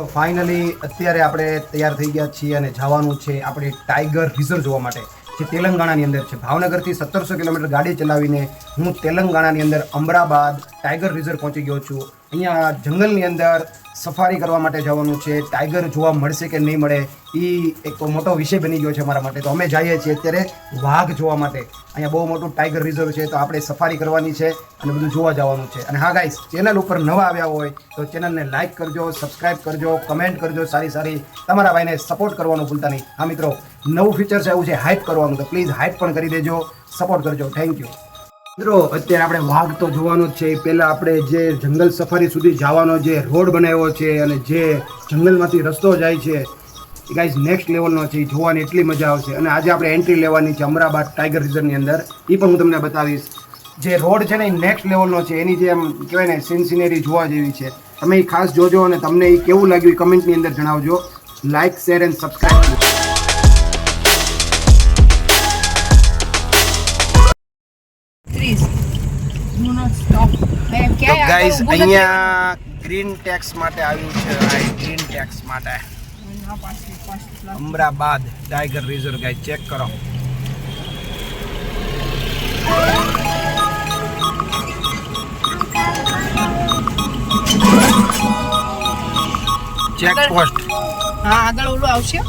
તો ફાઇનલી અત્યારે આપણે તૈયાર થઈ ગયા છીએ અને જવાનું છે આપણે ટાઈગર રિઝર્વ જોવા માટે, જે તેલંગાણાની અંદર છે. ભાવનગરથી સત્તરસો કિલોમીટર ગાડી ચલાવીને હું તેલંગાણાની અંદર અમરાબાદ ટાઈગર રિઝર્વ પહોંચી ગયો છું. અહીંયા જંગલની અંદર સફારી કરવા માટે જવાનું છે. ટાઈગર જોવા મળશે કે નહીં મળે એ એક મોટો વિષય બની ગયો છે અમારા માટે. તો અમે જઈએ છીએ અત્યારે વાઘ જોવા માટે. અહીંયા બહુ મોટું ટાઈગર રિઝર્વ છે, તો આપણે સફારી કરવાની છે અને બધું જોવા જવાનું છે. અને હા ગાઈસ ચેનલ ઉપર નવા આવ્યા હોય, તો ચેનલને લાઇક કરજો સબસ્ક્રાઇબ કરજો કમેન્ટ કરજો, સારી સારી તમારા ભાઈને સપોર્ટ કરવાનું ભૂલતા નહીં. હા મિત્રો, નવું ફીચર છે, એવું છે હાઇપ કરવાનું, તો પ્લીઝ હાઇપ પણ કરી દેજો સપોર્ટ કરજો. થેન્ક યુ મિત્રો, અત્યારે આપણે વાઘ તો જોવાનો જ છે પહેલાં આપણે જે જંગલ સફારી સુધી જવાનો જે રોડ બનાવ્યો છે અને જે જંગલમાંથી રસ્તો જાય છે એ ગાઈઝ નેક્સ્ટ લેવલનો છે એ જોવાની એટલી મજા આવશે. અને આજે આપણે એન્ટ્રી લેવાની છે અમરાબાદ ટાઈગર રિઝર્વની અંદર. એ પણ હું તમને બતાવીશ. જે રોડ છે ને એ નેક્સ્ટ લેવલનો છે એની જે એમ કહેવાય ને સીન સિનેરી જોવા જેવી છે. તમે એ ખાસ જોજો અને તમને એ કેવું લાગ્યું એ કમેન્ટની અંદર જણાવજો. લાઇક શેર એન્ડ સબસ્ક્રાઈબ તો ગાઈઝ અહીંયા ગ્રીન ટેક્સ માટે આવ્યું છે આ ગ્રીન ટેક્સ માટે. Amrabad tiger reserve guys check કરો. ચેક પોસ્ટ હા આગળ ઓલું આવશે.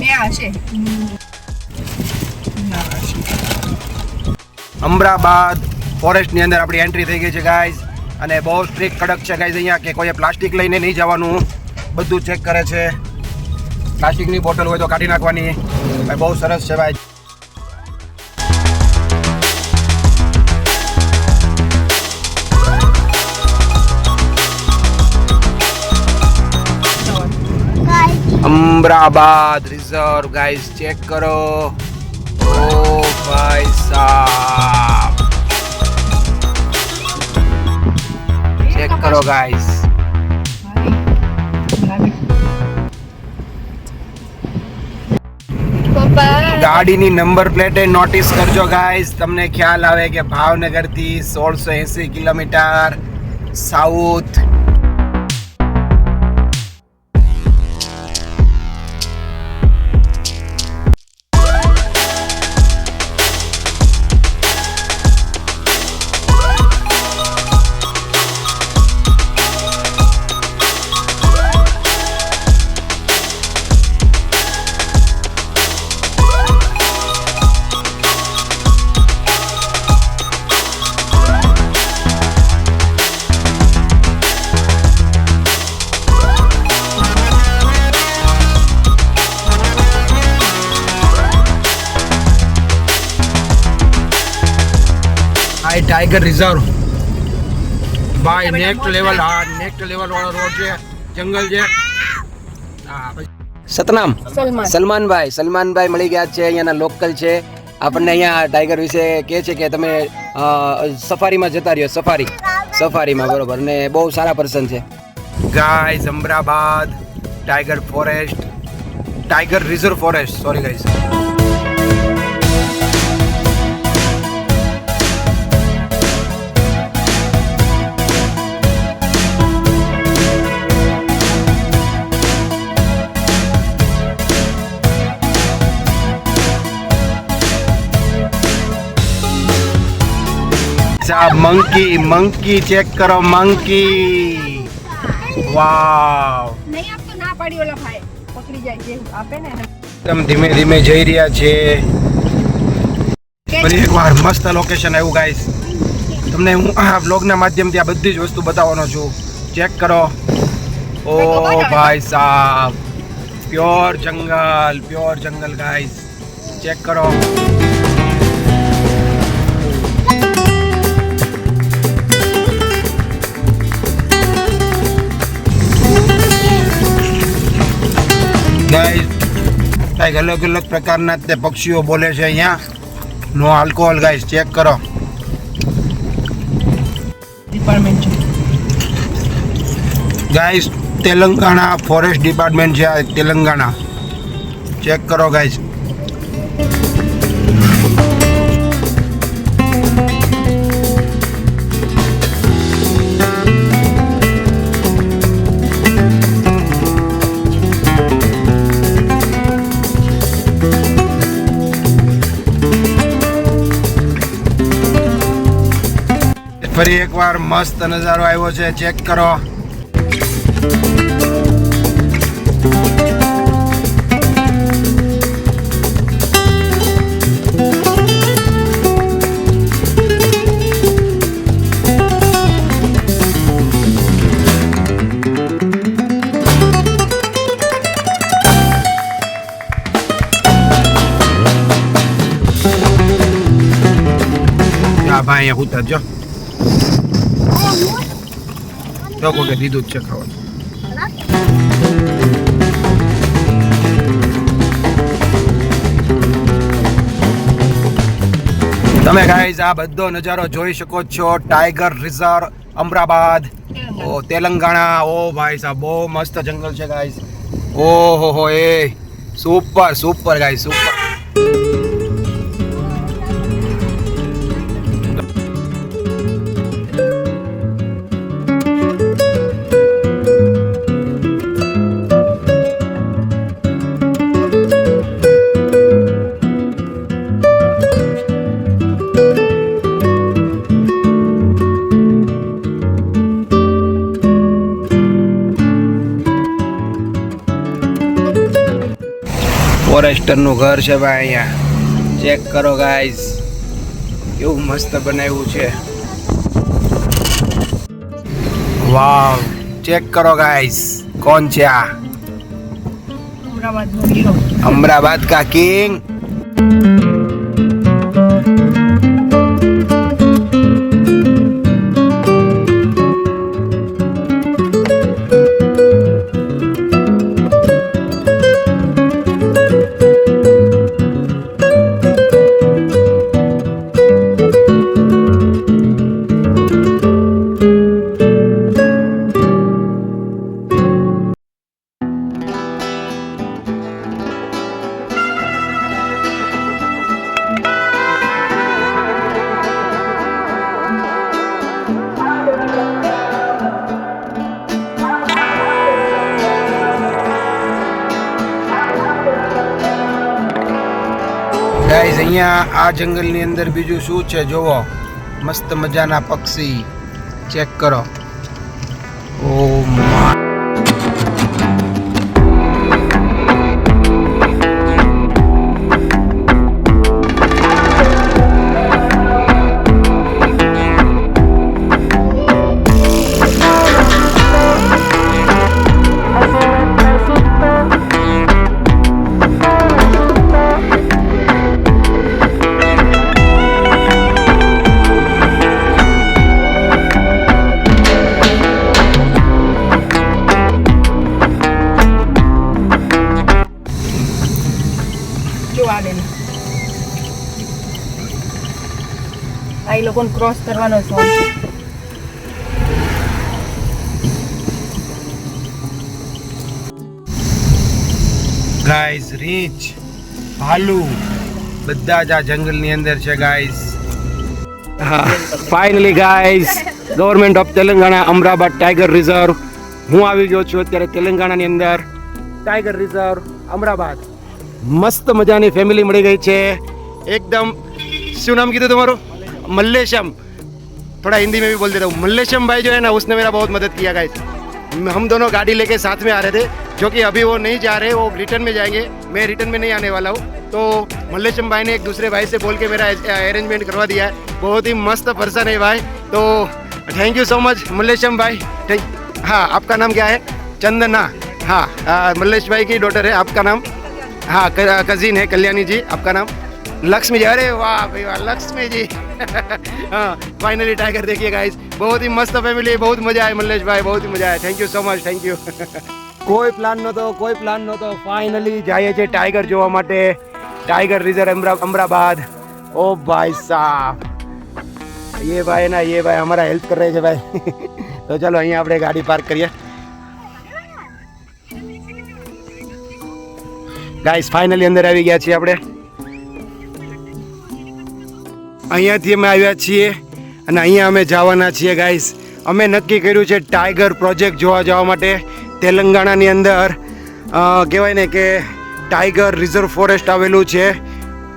બે આવશે અમદાવાદ ફોરેસ્ટની અંદર આપણી એન્ટ્રી થઈ ગઈ છે ગાઈઝ અને બહુ સ્ટ્રિક્ટ કડક છે ગાઈઝ અહીંયા કે કોઈએ પ્લાસ્ટિક લઈને નહીં જવાનું. બધું ચેક કરે છે. પ્લાસ્ટિકની બોટલ હોય તો કાઢી નાખવાની. ભાઈ બહુ સરસ છે ભાઈ. અમરાબાદ રિઝર્વ ગાઈઝ ચેક કરો. ઓ ભાઈ સાહેબ ચેક કરો ગાઈઝ ગાડીની નંબર પ્લેટે નોટિસ કરજો ગાઈઝ તમને ખ્યાલ આવે કે ભાવનગરથી સોળસો એંસી કિલોમીટર સાઉથ ટાઈગર રિઝર્વ ભાઈ નેક્સ્ટ લેવલ હા નેક્સ્ટ લેવલ વાળો રોડ છે. જંગલ છે. સતનામ. સલમાનભાઈ સલમાનભાઈ મળી ગયા છે અહીંયાના લોકલ છે. આપણને અહીંયા ટાઈગર વિશે કહે છે કે તમે સફારીમાં જતા રહ્યો સફારી. સફારીમાં બરોબર. ને બહુ સારા પર્સન છે. Guys Amrabad tiger forest tiger reserve forest sorry guys સાહેબ મંકી મંકી ચેક કરો મંકી વાવ નહીં આપતો ના પાડી ઓલા ભાઈ. પકડી જાય જે આપે ને. એકદમ ધીમે ધીમે જઈ રહ્યા છે. ફરી એકવાર મસ્ત લોકેશન આવ્યું ગાઈસ તમને હું આ વ્લોગના માધ્યમથી આ બધી જ વસ્તુ બતાવવાનો છું. ચેક કરો. ઓ ભાઈ સાહેબ પ્યોર જંગલ પ્યોર જંગલ ગાઈસ ચેક કરો. ગાઈસ કંઈક અલગ અલગ પ્રકારના તે પક્ષીઓ બોલે છે અહીંયા. નો આલ્કોહોલ ગાઈસ ચેક કરો. ગાઈસ તેલંગાણા ફોરેસ્ટ ડિપાર્ટમેન્ટ છે આ તેલંગાણા. ચેક કરો ગાઈસ. ફરી એકવાર મસ્ત નજારો આવ્યો છે. ચેક કરો. ભાઈ અહીંયા ઉતરજો. જો કે દીધું છે ખાવાનું. તમે ગાઈઝ આ બધો નજારો જોઈ શકો છો. Tiger reserve Amrabad. ઓ, તેલંગાણા. ઓ ભાઈ સાહેબ, બહુ મસ્ત જંગલ છે ગાઈઝ ઓહો હો, એ. સુપર સુપર ગાઈઝ સુપર ફોરેસ્ટરનું ઘર છે ભાઈ અહીંયા. ચેક કરો ગાઈઝ કેવું મસ્ત બનાવ્યું છે. વાવ ચેક કરો ગાઈઝ કોણ છે આ? અમદાવાદ કા કિંગ? ગાઈઝ, અહીંયા આ જંગલની અંદર બીજું શું છે? જોવો મસ્ત મજાના પક્ષી. ચેક કરો. ઓ લોકોને ક્રોસ કરવાનો શોખ છે. ગાઈઝ રીચ ભાલુ બધા જ આ જંગલની અંદર છે ગાઈઝ હા finally guys government of Telangana Amrabad tiger reserve હું આવી ગયો છું અત્યારે તેલંગાણાની અંદર. ટાઈગર રિઝર્વ અમરાબાદ મસ્ત મજાની ફેમિલી મળી ગઈ છે. એકદમ શું નામ કીધું તમારું? मल्लेशम। थोड़ा हिंदी में भी बोल देता हूँ। मल्लेशम भाई जो है ना, उसने मेरा बहुत मदद किया गाइस हम दोनों गाड़ी लेके साथ में आ रहे थे, जो कि अभी वो नहीं जा रहे, वो रिटर्न में जाएँगे। मैं रिटर्न में नहीं आने वाला हूँ। तो मल्लेशम भाई ने एक दूसरे भाई से बोल के मेरा अरेंजमेंट करवा दिया है। बहुत ही मस्त पर्सन है भाई। तो thank you so much Mallesham भाई। थैंक हाँ आपका नाम क्या है? चंदना। हाँ मल्लेश भाई की डॉटर है, आपका नाम? हाँ कजिन है, कल्याणी जी, आपका नाम? लक्ष्मी जी। अरे वाह भाई वाह, लक्ष्मी जी। हाँ फाइनली टाइगर देखिए गाइस बहुत ही मस्त फैमिली बहुत मजा आया मल्लेश भाई बहुत ही मजा आया thank you so much thank you કોઈ પ્લાન નહોતો કોઈ પ્લાન નહોતો ફાઇનલી જઈએ છે ટાઈગર જોવા માટે टाइगर रिजर्व अमरा अमराबाद ओ भाई साहब ये भाई ना ये भाई हमारा हेल्प कर रहे છે ભાઈ તો ચાલો અહીંયા આપણે ગાડી પાર્ક કરીએ ગાઈસ ફાઇનલી અંદર આવી ગયા છીએ આપણે અહીંયાથી અમે આવ્યા છીએ અને અહીંયા અમે જવાના છીએ ગાઈસ અમે નક્કી કર્યું છે ટાઈગર પ્રોજેક્ટ જોવા જવા માટે તેલંગાણાની અંદર. કહેવાય ને કે ટાઈગર રિઝર્વ ફોરેસ્ટ આવેલું છે.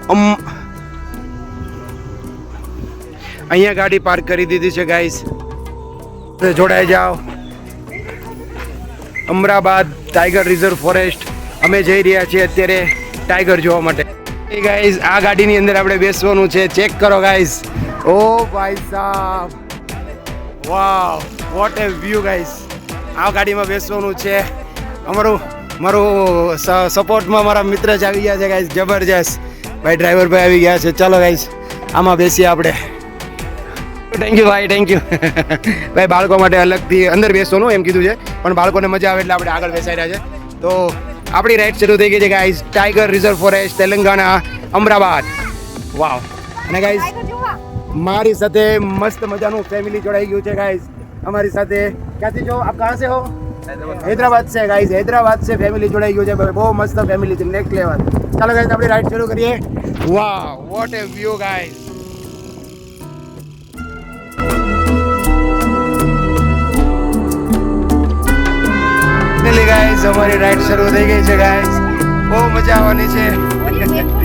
અમ, અહીંયા ગાડી પાર્ક કરી દીધી છે ગાઈસ જોડાઈ જાઓ. અમરાબાદ ટાઈગર રિઝર્વ ફોરેસ્ટ અમે જઈ રહ્યા છીએ અત્યારે ટાઈગર જોવા માટે. ગાઈઝ આ ગાડીની અંદર આપણે બેસવાનું છે. ચેક કરો ગાઈઝ ઓ ભાઈ સાહેબ wow what a view guys આ ગાડીમાં બેસવાનું છે. અમારું, મારું સપોર્ટમાં મારા મિત્ર જ આવી ગયા છે ગાઈઝ જબરજસ્ત. ભાઈ ડ્રાઈવર ભાઈ આવી ગયા છે. ચાલો ગાઈઝ આમાં બેસીએ આપણે. થેન્ક યુ ભાઈ થેન્ક યુ ભાઈ, બાળકો માટે અલગથી અંદર બેસવાનું એમ કીધું છે. પણ બાળકોને મજા આવે એટલે આપણે આગળ બેસાઈ રહ્યા છે. તો આપણી રાઈડ શરૂ થઈ ગઈ છે guys tiger reserve forest Telangana Ahmedabad. Wow અને ગાઈઝ મારી સાથે મસ્ત મજાનું ફેમિલી જોડાઈ ગયું છે ગાઈઝ અમારી સાથે ક્યાંથી છો? આપ કહાં સે હો? હૈદરાબાદ. છે ગાઈઝ હૈદરાબાદ છે ફેમિલી જોડાઈ ગયું છે બહુ મસ્ત ફેમિલી છે. નેક્સ્ટ લેવલ ચાલો ગાઈઝ આપણી રાઈડ શરૂ કરીએ. Wow what a view guys finally guys અમારી રાઈડ શરૂ થઈ ગઈ છે ગાઈઝ બહુ મજા આવવાની છે.